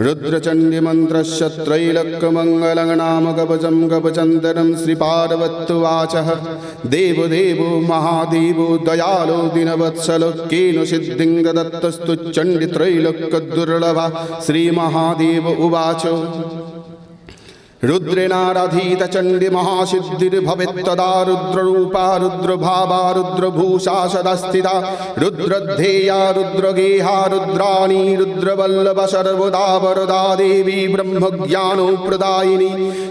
रुद्रचण्डिमन्त्रस्य त्रैलक्यमङ्गलं नाम कवचं कवचन्तरं श्रीपार्वत्युवाचः देवदेवो महादेवो दयालो दिनवत्सलो केन सिद्धिं दत्तस्तु चण्डित्रैलोक्यदुर्लभा श्रीमहादेव उवाच रुद्रेणाराधीत चण्डि महासिद्धिर्भवेत्तदा रुद्ररूपा रुद्रभावा रुद्रभूषा सदा स्थिता रुद्रध्येया रुद्रगेहा रुद्राणी रुद्रवल्लभ सर्वदा वरदा देवी ब्रह्मज्ञानप्रदायिनी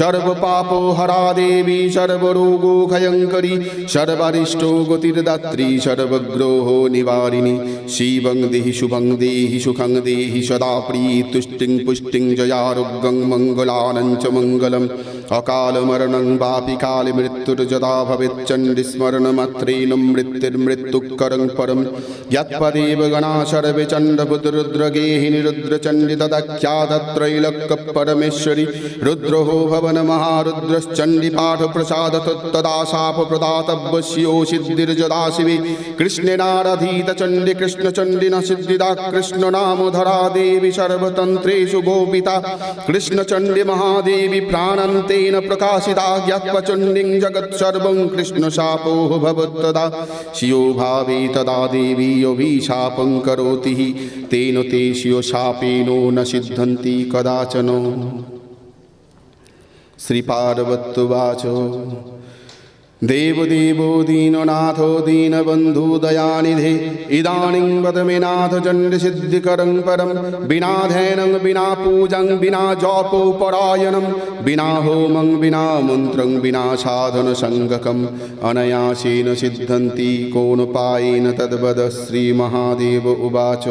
सर्वपापोहरा देवी सर्वरोगोखयङ्करी सर्वारिष्टो गतिर्दात्री सर्वग्रोहो निवारिणी शिवं देहि शुभं देहि सुखं देहि सदा प्रीतुष्टिं पुष्टिं जयारोग्यं മംഗലം. অকাল মরণং বাপি কালে মৃত্যুর যদা ভবেত চণ্ডী স্মরণ মাত্রেণ মৃত্যুর মৃত্যুকরং পরম যৎপদেব গণা সর্বে চণ্ডপুতরুদ্রগেহি নিরুদ্র চণ্ডী তদাখ্যাতত্রৈলক্য পরমেশ্বরী রুদ্রহ ভবন মহারুদ্রশ্চণ্ডী পাঠ প্রসাদ তদা শাপ প্রদাতব্য শিও সিদ্ধির্যদা শিবে কৃষ্ণেনারধীত চণ্ডী কৃষ্ণচণ্ডী ন সিদ্ধিদা কৃষ্ণ নাম ধরা দেবী সর্বতন্ত্রেষু গোপিতা কৃষ্ণচণ্ডী মহাদেবী প্রাণন্তে प्राणन्तेन प्रकाशिता ज्ञात्वचण्डिं जगत्सर्वं कृष्णशापो भवत्तदा शियो भावे तदा देवी अभिशापं करोति हि तेन ते शियो शापेनो न सिद्धन्ति कदाचन श्रीपार्वत्युवाच देवदेवो दीननाथो दीनबन्धु दयानिधे इदानीं वद मे नाथ चण्डसिद्धिकरं परं विना ध्यानं विना पूजं विना जपोपरायणं विना होमं विना मन्त्रं विना साधनसङ्गकम् अनयासेन सिद्धन्ति कोनपायेन तद्वद श्रीमहादेव उवाच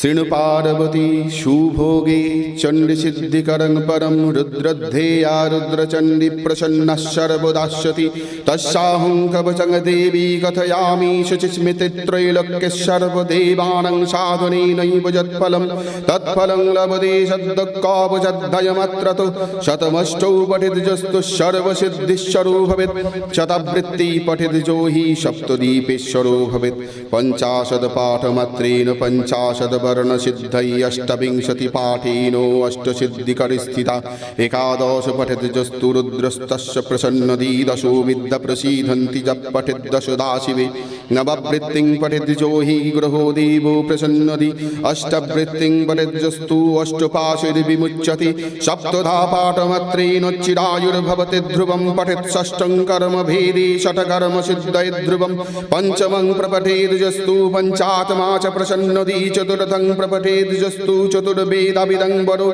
शृणु पार्वती सुभोगे चण्डिसिद्धिकरं परं रुद्रद्धेया रुद्रचण्डि प्रसन्नः सर्वदास्यति तस्याहं कवचं देवी कथयामि शुचिस्मृतित्रैलोक्यः सर्वदेवानां साधनेनैव यत्फलं तत्फलं लभते शब्दकावचद्धयमत्र तु शतमष्टौ पठितजस्तु सर्वसिद्धिश्वरो भवेत् शतवृत्ति पठितजो हि सप्तदीपेश्वरो भवेत् पञ्चाशदपाठमात्रेण पञ्चाशद् वर्णसिद्धै अष्टविंशति पाठेनो अष्टसिद्धिकरिस्थिता। एकादश पठितजस्तु रुद्रस्तस्य प्रसन्नदी दशो विद्य प्रसीदन्ति जप पठिद्दश दाशिवे नववृत्तिं पठितजो हि ग्रहो देवो प्रसन्नदि अष्टवृत्तिं पठितजस्तु अष्टपाशिर्विमुच्यते। सप्तधा पाठमात्रेण चिरायुर्भवति ध्रुवं पठित् षष्ठं कर्म भेदे षट्कर्म सिद्धय ध्रुवं पञ्चमं प्रपठेदजस्तु पञ्चात्मा च प्रसन्नदी चतुर्थं তং প্রপঠেদজস্তু চতুর্বেদাবিদং বড়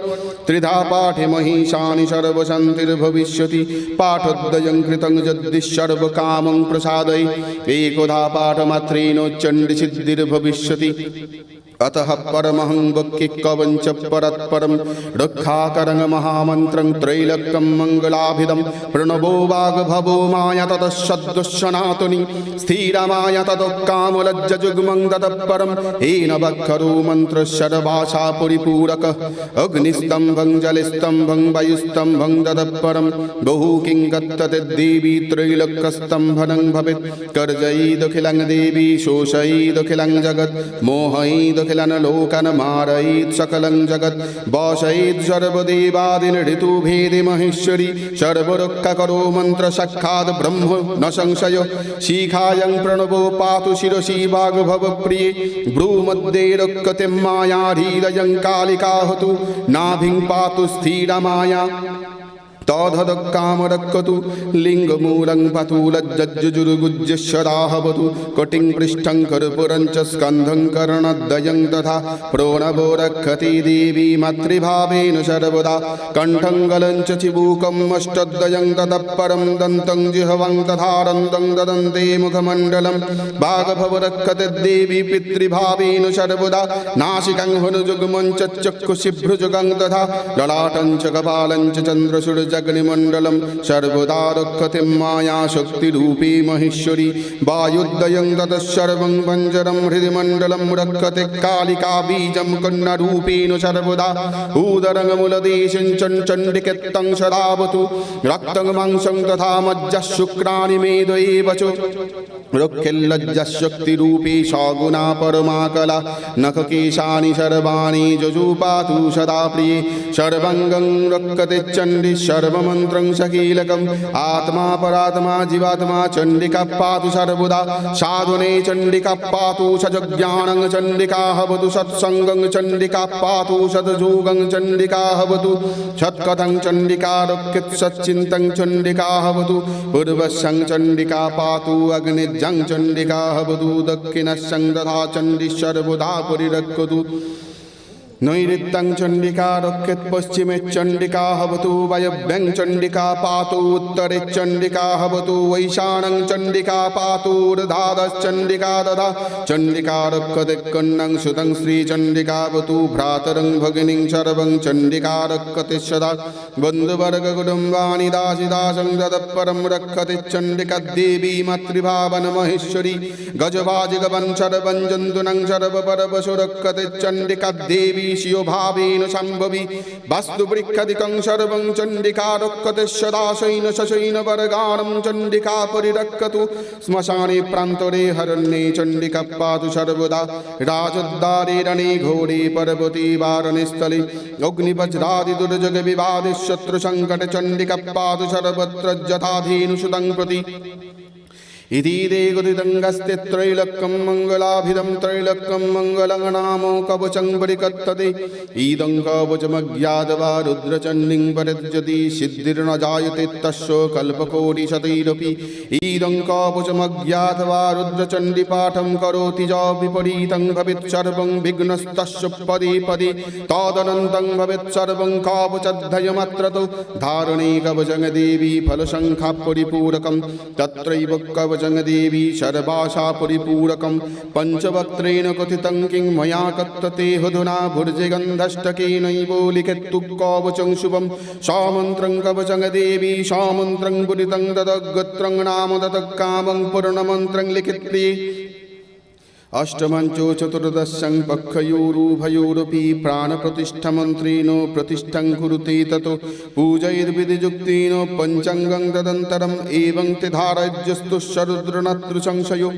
ত্রিধা পাঠে মহিষানি সর্বশান্তির্ভবিষ্যতি পাঠোদ্দয়ং কৃতং যদ্দিশ সর্বকামং প্রসাদয় একধা পাঠমাত্রেণ চণ্ডী সিদ্ধির্ভবিষ্যতি अतः परमहं वक्ति कवञ्च परत्परं रक्षाकरं महामन्त्रं त्रैलक्यं मङ्गलाभिदं प्रणवो वाग्भवो माया ततः सद्दुःसनातुनि स्थिरमाया ततः कामलज्जजुग्मं ततः परं येन वक्षरो मन्त्रशर्वाशा परिपूरकः अग्निस्तम्भं जलस्तम्भं वायुस्तम्भं दतः परं बहु किं गत्तते देवी त्रैलक्यस्तम्भनं भवेत् कर्जयीदखिलं देवी शोषयीदखिलं जगत् मोहयीद अखिलन लोकन मारयीत् सकलं जगत् वशयीत् सर्वदेवादिन ऋतुभेदे महेश्वरी सर्वरक्षकरो मन्त्रसखाद् ब्रह्म न संशय शिखायं प्रणवो पातु शिरसि वाग्भवप्रिये भ्रूमध्ये रक्षते मायाधीरयं कालिकाहतु नाभिं पातु स्थिरमाया तधदक्कामरक्कतु लिङ्गमूलं पतु लज्जज्जुजुर्गुज्जस्वदाहवतु कटिं पृष्ठं कर्पुरं च स्कन्धं कर्णद्वयं तथा प्रणवो रक्षति देवी मातृभावेन सर्वदा कण्ठं गलं च चिबूकम् अष्टद्वयं ततः परं दन्तं जिह्वं तथारन्दं ददन्ते मुखमण्डलं भागभव रक्षते देवी पितृभावेन सर्वदा नासिकं हनुजुग्मं च चक्षुषिभ्रुजुगं तथा ललाटं च कपालं च चन्द्रसुरज चतुर्दशमण्डलमण्डलं सर्वदा रक्षते माया शक्तिरूपी महेश्वरी वायुद्वयं ततः सर्वं पञ्जरं हृदिमण्डलं रक्षते कालिका बीजं कन्यारूपेण सर्वदा उदरङ्गमूलदेशं चण्डिकेत्तं सदावतु रक्तं मांसं तथा मज्जः शुक्राणि मेदयेव च रक्षेल्लज्जशक्तिरूपी सगुणा परमा कला नखकेशानि सर्वाणि जजुपातु सदा प्रिये सर्वाङ्गं रक्षते चण्डि सर्वमन्त्रं सकीलकम् आत्मा परात्मा जीवात्मा चण्डिका पातु सर्वदा साधुने चण्डिका पातु सजज्ञानं चण्डिका हवतु सत्सङ्गं चण्डिका पातु सद्योगं चण्डिका हवतु सत्कथं चण्डिका रक्षित सच्चिन्तं चण्डिका हवतु पूर्वशं चण्डिका पातु अग्निजं चण्डिका हवतु दक्षिणशं दधा चण्डि सर्वदा परिरक्षतु নৈরিত্যং চণ্ডিকা রক্ষেত পশ্চিমে চণ্ডিকা হবতু বায়ব্যং চণ্ডিকা পাতু উত্তরে চণ্ডিকা হবতু বৈশাণং চণ্ডিকা পাতুর্ধাদশ্চণ্ডিকা দধা চণ্ডিকা রক্ষতে কন্যং সুতং শ্রীচণ্ডিকা বতু ভ্রাতরং ভগিনীং সর্বং চণ্ডিকা রক্ষতে সদা বন্ধুবর্গকুটুম্বানি দাসি দাসং তদপরম রক্ষতে চণ্ডিকা দেবী মাতৃভাবন মহেশ্বরী গজবাজিগবন সর্বং জন্তুনং সর্বপরবসু রক্ষতে চণ্ডিকা দেবী শিয়ভাবেন সম্ভবি বাস্তুবৃক্ষাদিকং সর্বং চণ্ডিকা রক্ষতে সদা শৈন সশৈন বর্গাণম চণ্ডিকা পরিরক্ষতু শ্মশানে প্রান্তরে হরণ্যে চণ্ডিকা পাতু সর্বদা রাজোদ্দারে রণে ঘোরে পর্বতী বারণস্থলে অগ্নিবজ্রাদি দুর্যোগ বিবাদে শত্রু সংকট চণ্ডিকা পাতু সর্বত্র যথাধীনুষুতং প্রতি ഇതീതേ കുതിതംഗസ്തി ത്രൈലക്കം മംഗളാഭിതം ത്രൈലക്കം മംഗളങ്ങണാമോ കവചം പരികത്തതി ഈദം കവചമജ്ഞാതവാ രുദ്രചണ്ഡിം പരിത്യതി സിദ്ധിർണ ജായത്തെ തസ്യോ കൽപകോടിശതൈരപി ഈദം കവചമജ്ഞാതവാ രുദ്രചണ്ഡി പാഠം കരോതി ജാ വിപരീതം ഭവിത് സർവം വിഘ്നസ്തസ്യ പദി പദി താദനന്തം ഭവിത് സർവം കവചദ്ധയമത്രതു ധാരണേ കവചങ്ങ ദേവി ഫലശംഖാ कवचं देवी सर्वाशा परिपूरकं पञ्चवक्त्रेण कथितं किं मया कत्तते हधुना भुर्जगन्धष्टकेनैव लिखितु कवचं शुभं सामन्त्रं कवचं देवी सामन्त्रं पुरितं ददगत्रं नाम दतः कामं पूर्णमन्त्रं लिखित्प्रिये अष्टमञ्चो चतुर्दशं पक्षयोरुभयोरपि प्राणप्रतिष्ठमन्त्रेण प्रतिष्ठं कुरुते ततो पूजैर्विधियुक्तेन पञ्चाङ्गं तदन्तरम् एवं ते धारयजस्तु शरुद्रनतृसंशयो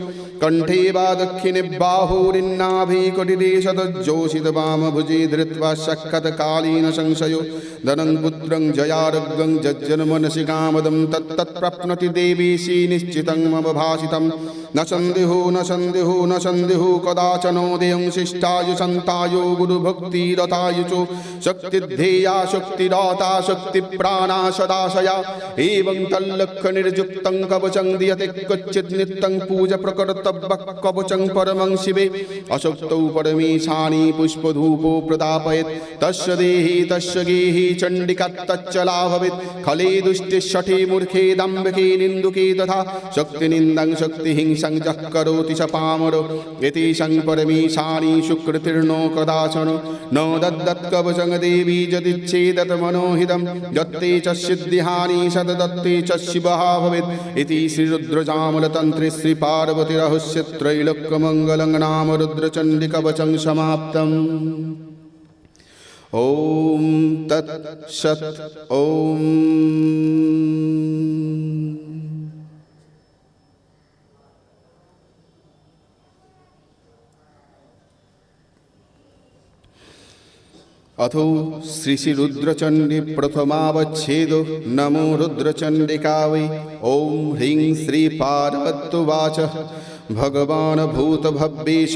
कण्ठे वा दक्षिणे बाहुरिन्नाभिकटिरे सदज्योषितवामभुजे धृत्वा शक्कतकालीन संशयो धनं पुत्रं जयारोग्यं जज्जन्मनसि कामदं तत्तत्प्राप्नोति देवीशी निश्चितं मम भाषितं न सन्देहो न सन्देहो न सन्देहो शिष्टायु, सन्तायो गुरुभक्तिरतायु च शक्तिध्येया शक्तिदाता, शक्तिप्राणा, सदाशया। एवं तल्लक्षनिर्युक्तं कवचं दीयते, क्वचित् नित्यं पूज प्रकर्तव्यः कवचं परमं शिवे। अशक्तौ परमेशानि पुष्पधूपो प्रदापयेत्। तस्य देहि, तस्य गेहि चण्डिका तच्चला भवेत् खले दुष्टे षठे मूर्खे, दाम्भिके, निन्दुके तथा शक्तिनिन्दं शक्तिहिंसं जः करोति स पामरो एतेषां परमेशानि सुकृतिर्नो कदाचन न दद्दत्कवचं देवी यदिच्छेदत् मनोहितं दत्ते च सिद्धिहानि सददत्ते च शिवः भवेत् इति श्रीरुद्रजामलतन्त्रे श्रीपार्वतीरहस्य त्रैलोक्यमङ्गलं नाम रुद्रचण्डिकवचं समाप्तम् ॐ तत् सत् ॐ अथो श्री श्री रुद्रचण्डी प्रथमावच्छेद नमो रुद्रचण्डिका वै ॐ ह्रीं श्रीपार्वत्युवाच भगवान् भूतभव्येश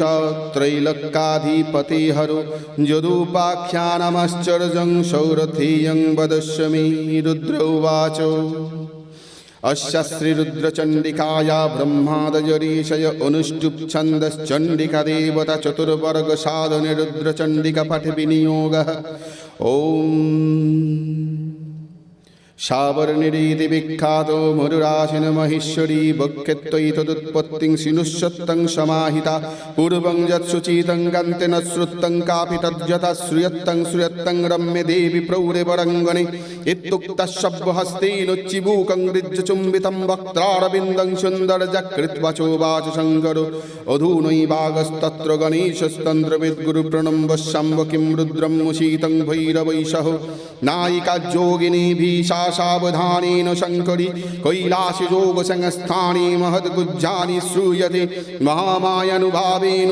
त्रैलक्काधिपतिहरो यदुपाख्यानमश्चर्यं सौरथेयं वदस्यमि रुद्र उवाच अस्य श्रीरुद्रचण्डिकाया ब्रह्मादजरीशय अनुष्टुप् छन्दश्चण्डिका देवता चतुर्वर्गसाधने रुद्रचण्डिकपठविनियोगः ॐ সাবর্ণিরীতি বিখ্যাত মরুরাসিন মহেশ্বরী বক্ষেত্রৈতদুৎপত্তি শিনুষ্যত্তং সমাহিতা। পূর্বং যৎসুচিতং কান্তে ন শ্রুত্তং কাপি তদ্যথা শ্রুয়ত্তং শ্রুয়ত্তং রম্য দেবী প্রৌরে বরঙ্গনে। ইত্যুক্তশব্দহস্তেনুচ্চিবুকং ঋজ্যচুম্বিতং বক্ত্রারবিন্দং সুন্দর বাচ শঙ্কর অধূনৈবাগস্তত্র গণেশস্তন্ত্রবিদ্গুরুপ্রণম্বশ্যাম্ব কিং রুদ্রং মুশীতং ভৈরবৈষহ নায়িকা যোগিনী ভীষা सावधानेन शङ्करि कैलासयोगसंस्थाने महद्गुज्जानि श्रूयते महामायानुभावेन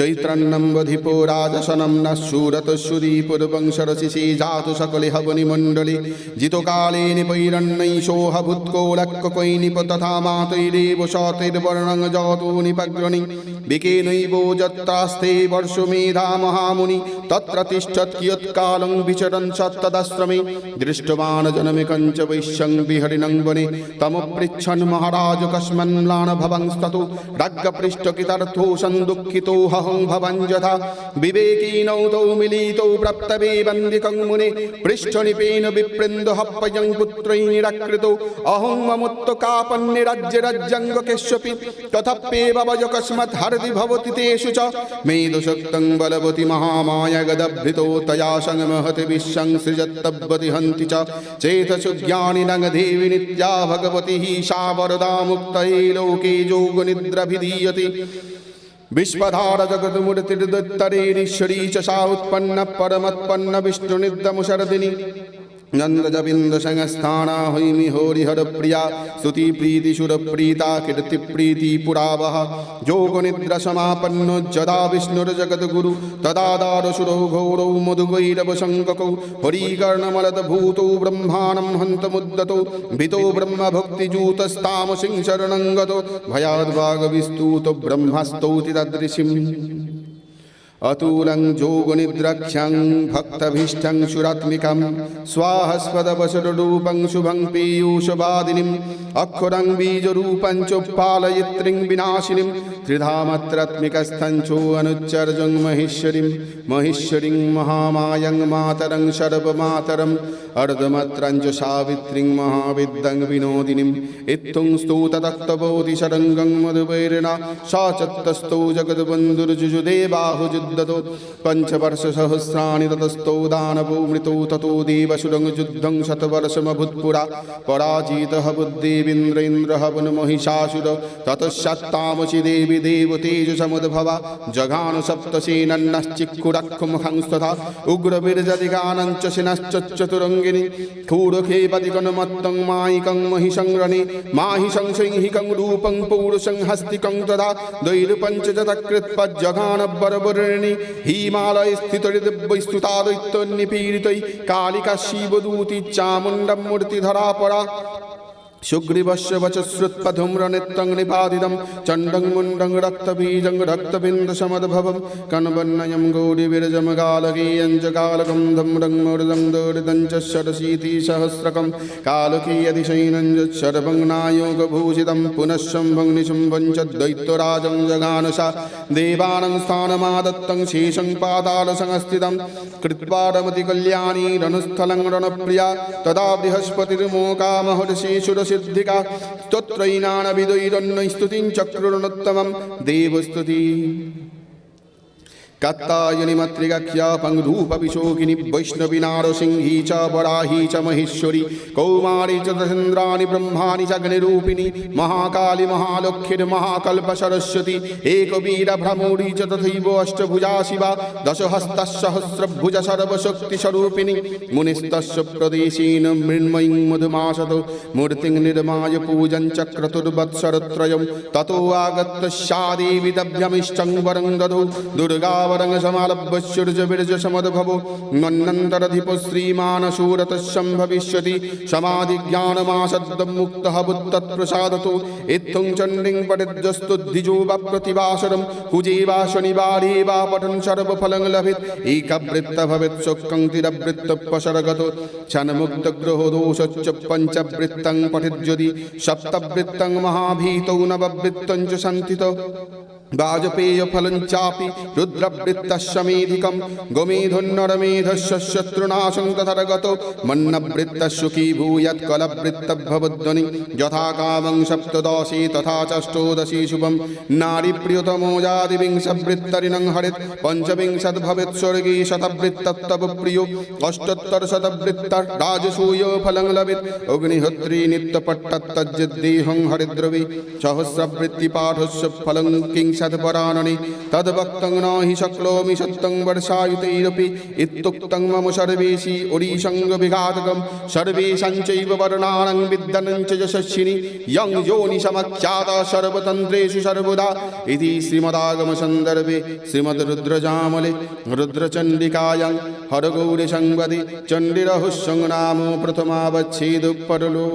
চৈত্রন্নম্বধিপো রাজসনম ন শূরতশুরী পূর্বং সরসিষি জাতু সকলি হবনি মণ্ডলী জিতকালে নিপৈরণ্যৈশোহ ভূৎকৌলক্কৈই নিপ তথা মাতৈরেব সতৈর্বর্ণং জগতো নিপগ্রণী বিকেনৈব যত্রাস্তে বর্ষু মেধা মহামুনি তত্র তিষ্ঠৎ কিয়ৎকালং বিচরণ সত্তদাশ্রমে দৃষ্টমান জনমেকঞ্চ বৈশ্যং বিহরিণং বনে তমপৃচ্ছন্মহারাজ কস্মন্লান ভবংস্তু রাজ্ঞপৃষ্ট কৃতার্থোষং দুঃখিতোহ भवंस्ततो राज्ञपृष्ठकितर्थो सन्दुःखितो हहं भवन् यथा विवेकिनौ तौ मिलितौ प्रप्तवे वन्दिकं मुने पृष्ठनिपेन विप्रेन्दहप्पयं पुत्रै निराकृतो अहं ममुत्तकापन्निराज्यराज्यङ्गकेष्वपि तथप्येव वजकस्मत् हरदि भवति तेषु च मेदुशक्तं बलवति महामाया गदभृतो तया संमहति विश्वं सृजत्तवति हन्ति च चेतसु ज्ञानिनङ् देवि नित्या भगवती सा वरदा मुक्तये लोके योगनिद्राभिधीयते विश्वधार जगन्मूर्तिर्दत्तरेरीश्वरी च सा उत्पन्न परमत्पन्न विष्णुनिद्रमुशरदिनी नन्दजबिन्दसंस्थाना हैमि हरिहरप्रिया स्तुतिप्रीतिसुरप्रीता कीर्तिप्रीति पुरावः योगनिद्रसमापन्नो यदा विष्णुर्जगद्गुरु तदा दारसुरौ घोरौ मधुगैरवशङ्ककौ हरिकर्णमलदभूतौ ब्रह्माणं हन्तमुद्दतौ भितो ब्रह्मभक्तिजूतस्तामसिं शरणं गतो भयाद्वागविस्तूतो ब्रह्मस्तौति तदृशिम् अतुलं जोगनिद्रक्ष्यं भक्तभीष्टं सुरात्मिकं स्वाहस्पदवसुरूपं शुभं पीयूषवादिनीम् अक्षरं बीजरूपं च पालयित्रीं विनाशिनीं त्रिधामत्रात्मिकस्थं चोऽनुच्चर्जं महेश्वरीं महेश्वरीं महामायं मातरं सर्वमातरम् अर्धमत्रं च सावित्रीं महाविद्यं विनोदिनीम् इत्थं स्तोतदक्तबोधि शरङ्गं मधुवैरिणा सा चत्तस्थौ जगद्बन्धुर्जुजुदेबाहुजुद्धतो पञ्चवर्षसहस्राणि ततस्थौ दानवो मृतौ ततो देवसुरं युद्धं शतवर्षमभूत्पुरा पराजितः बुद्धिविन्द्रेन्द्रः वनमहिषासुर ततश्चात्तामसि देवि देवतेजसमुद्भवा जघानु सप्तसेनन्नश्चिक्कुरक्षुमुखंस्तथा उग्रवीर्जदिगानञ्च সঙ্গিনী। ক্ষূরখে বদিগণ মত্তং মাইকং মহিষংরণে মাহিষং সংসৈহিকং রূপং পৌরুষং হস্তিকং তদা দৈল দৈরূপঞ্চ যতকৃৎপজ্জঘানব্বরবর্ণি হিমালয় স্থিতরিদিব্যস্তুতা দৈত্য নিপীড়িতৈ কালিকা শিবদূতি চামুণ্ডম মূর্তি ধরা পড়া सुग्रीवस्य वच श्रुत्पधूम्रनेत्रं निपादितं चण्डं मुण्डं रक्तबीजं रक्तबिन्दुसमद्भवं कन्वन्नयं गौरीविरजमगालकीयं च कालकं धम्रं मूर्धं दोरिदं च षडशीतिसहस्रकं कालकीयतिशैनं च सर्वं नायोगभूषितं पुनः शम्भं निशुम्भं च दैत्यराजं जगानसा देवानं स्थानमादत्तं शेषं पातालसंस्थितं कृत्वा रमतिकल्याणी रणस्थलं रणप्रिया तदा बृहस्पतिर्मोकामहर्षि সিদ্ধিকা স্তোত্রৈনানবিদৈরণ্যৈস্তুতিं চক্রুরণোত্তমं দেবস্তুতিम् কাত্তায়নি মাতৃগাখ্যা পংরূপ বিশোকিনী বৈষ্ণবী নারসিংহী চ বরাহী চ মহেশ্বরী, কৌমারী চন্দ্রাণি ব্রহ্মাণি চগ্নিরূপিণী মহাকালী মহালক্ষ্মীর মহাকল্প সরস্বতী, একবীর ভ্রমূরী চ তথৈব অষ্টভুজা শিবা দশহস্তসহস্রভুজ সর্বশক্তিস্বরূপিণী মুনিস্তস্য প্রদেশীন মৃন্ময়ীং মধুমাসত, মূর্তি নির্মায় পূজন চক্রতুর্বৎসরত্রয়ম তত আগত্য সাদেবী দভ্যমিশ্চরং বরং দদৌ দুর্গা समालभ्य सूर्यविरज समद्भवो मन्नन्तरधिपो श्रीमानशूरतः भविष्यति समाधिज्ञानमासद्दं मुक्तः बुत्तत्प्रसादतो इत्थं चण्डीं पठितस्तु द्विजो वा प्रतिवासरं कुजे वा शनिवारे वा पठन् सर्वफलं लभेत् एकवृत्त भवेत् शोकं तिरवृत्तपसर्गतो क्षणमुक्तग्रहो दोषश्च पञ्चवृत्तं पठित् यदि सप्तवृत्तं महाभीतौ नववृत्तं च सन्तितो বাজপেয়ফলং চাপি রুদ্রবৃত্তশ্বমেধিকম গোমেধুন্নরমেধস্য শত্রুনাশং তথাগত মন্নবৃত্তসুখী ভূয়ৎ কলবৃত্তভবধ্বনি যথা কামং সপ্তদশী তথা চষ্টোদশী শুভম নারী প্রিয়তমো জাতিবিংশবৃত্তরিণং হরিত পঞ্চবিংশদ ভবেৎ স্বর্গী শতবৃত্তব প্রিয় অষ্টোত্তর শতবৃত্তর রাজসূয় ফলং লবিত অগ্নিহোত্রী নিত্যপট্টত্তজ্জিদ্দেহং হরিদ্রবি সহস্রবৃত্তিপাঠস্য ফলং কিংস किंशत्पराणनि तद्वक्तं न हि शक्नोमि सत्यं वर्षायुतैरपि इत्युक्तं मम सर्वेशि ओडिशङ्गविघातकं सर्वेषां चैव वर्णानां विद्यानं च यशस्विनि यं योनिसमख्याता सर्वतन्त्रेषु सर्वदा इति श्रीमदागमसन्दर्भे श्रीमद्रुद्रजामले रुद्रचण्डिकायां हरगौरीसंवदि चण्डिरहुस्सङ्नामो प्रथमावच्छेदपरलो